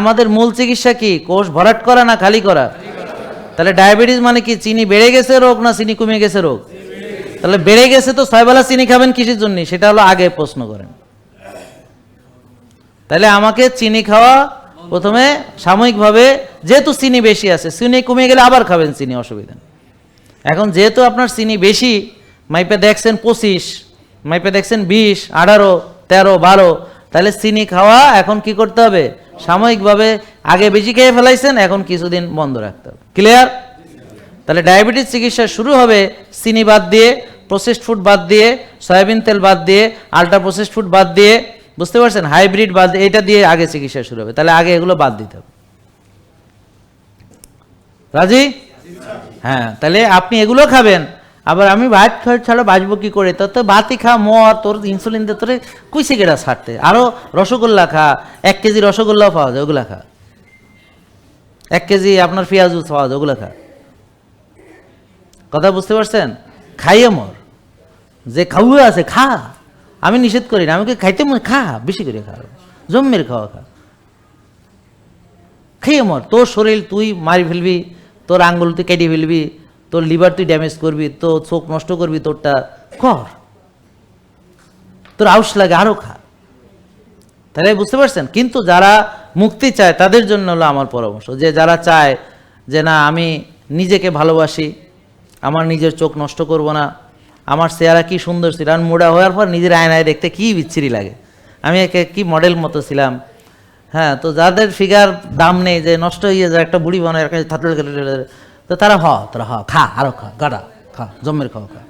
আমাদের মূল চিকিৎসা কি? কোষ ভরাট করা না খালি করা? তাহলে ডায়াবেটিস মানে কি? চিনি বেড়ে গেছে রোগ না চিনি কমে গেছে রোগ? তাহলে বেড়ে গেছে তো ছয়বেলা চিনি খাবেন কিসের জন্য? সেটা হলো আগে প্রশ্ন করেন। তাহলে আমাকে চিনি খাওয়া প্রথমে সাময়িকভাবে, যেহেতু চিনি বেশি আছে, চিনি কমে গেলে আবার খাবেন চিনি, অসুবিধা এখন যেহেতু আপনার চিনি বেশি, মাইপে দেখছেন পঁচিশ, মাইপে দেখছেন বিশ, আঠারো, তেরো, বারো, তাহলে চিনি খাওয়া এখন কি করতে হবে? সাময়িকভাবে আগে বেশি খেয়ে ফেলাইছেন, এখন কিছুদিন বন্ধ রাখতে হবে। ক্লিয়ার তাহলে ডায়াবেটিস চিকিৎসা শুরু হবে চিনি বাদ দিয়ে প্রসেসড ফুড বাদ দিয়ে, সয়াবিন তেল বাদ দিয়ে আলট্রা প্রসেসড ফুড বাদ দিয়ে, বুঝতে পারছেন? হাইব্রিড বাদ এটা দিয়ে আগে চিকিৎসা শুরু হবে। তাহলে আগে এগুলো বাদ দিতে হবে। রাজি? হ্যাঁ তাহলে আপনি এগুলো খাবেন। আবার আমি ভাত খাই ছাড়া বাঁচবো কি করে? তো ভাতই খা মর তোর ইনসুলিন দিয়ে তোরে কুইসে কেটা ছাড়তে? আরও রসগোল্লা খা, এক কেজি রসগোল্লাও পাওয়া যায়, ওগুলা খা। এক কেজি আপনার পেঁয়াজু পাওয়া যায়, ওগুলা খা। কথা বুঝতে পারছেন? খাইয়ে মর। যে খাওয়া আছে, খা। আমি নিষেধ করি না, আমাকে খাইতে মনে খা, বেশি করে খা। জম্মের খাওয়া খা। খেয়ে মর। তোর শরীর তুই মারি ফেলবি, তোর আঙ্গুল তুই কেটে ফেলবি তোর লিভার তুই ড্যামেজ করবি, তোর চোখ নষ্ট করবি, তোরটা কর। তোর আউশ লাগে আরও খা। তাহলে বুঝতে পারছেন? কিন্তু যারা মুক্তি চায়, তাদের জন্য হলো আমার পরামর্শ। যে যারা চায় যে না, আমি নিজেকে ভালোবাসি, আমার নিজের চোখ নষ্ট করব না, আমার চেহারা কি সুন্দর ছিল, আর মোড়া হওয়ার পর নিজের আয়নায় দেখতে কি বিচ্ছিরি লাগে। আমি একে কি মডেল মতো ছিলাম। হ্যাঁ তো যাদের ফিগার দাম নেই, যে নষ্ট হয়ে যায়, একটা বুড়ি বানায় একটা তো তারা হ তারা হ খা আরও খা গাড়া খা জম্মের খাও খা।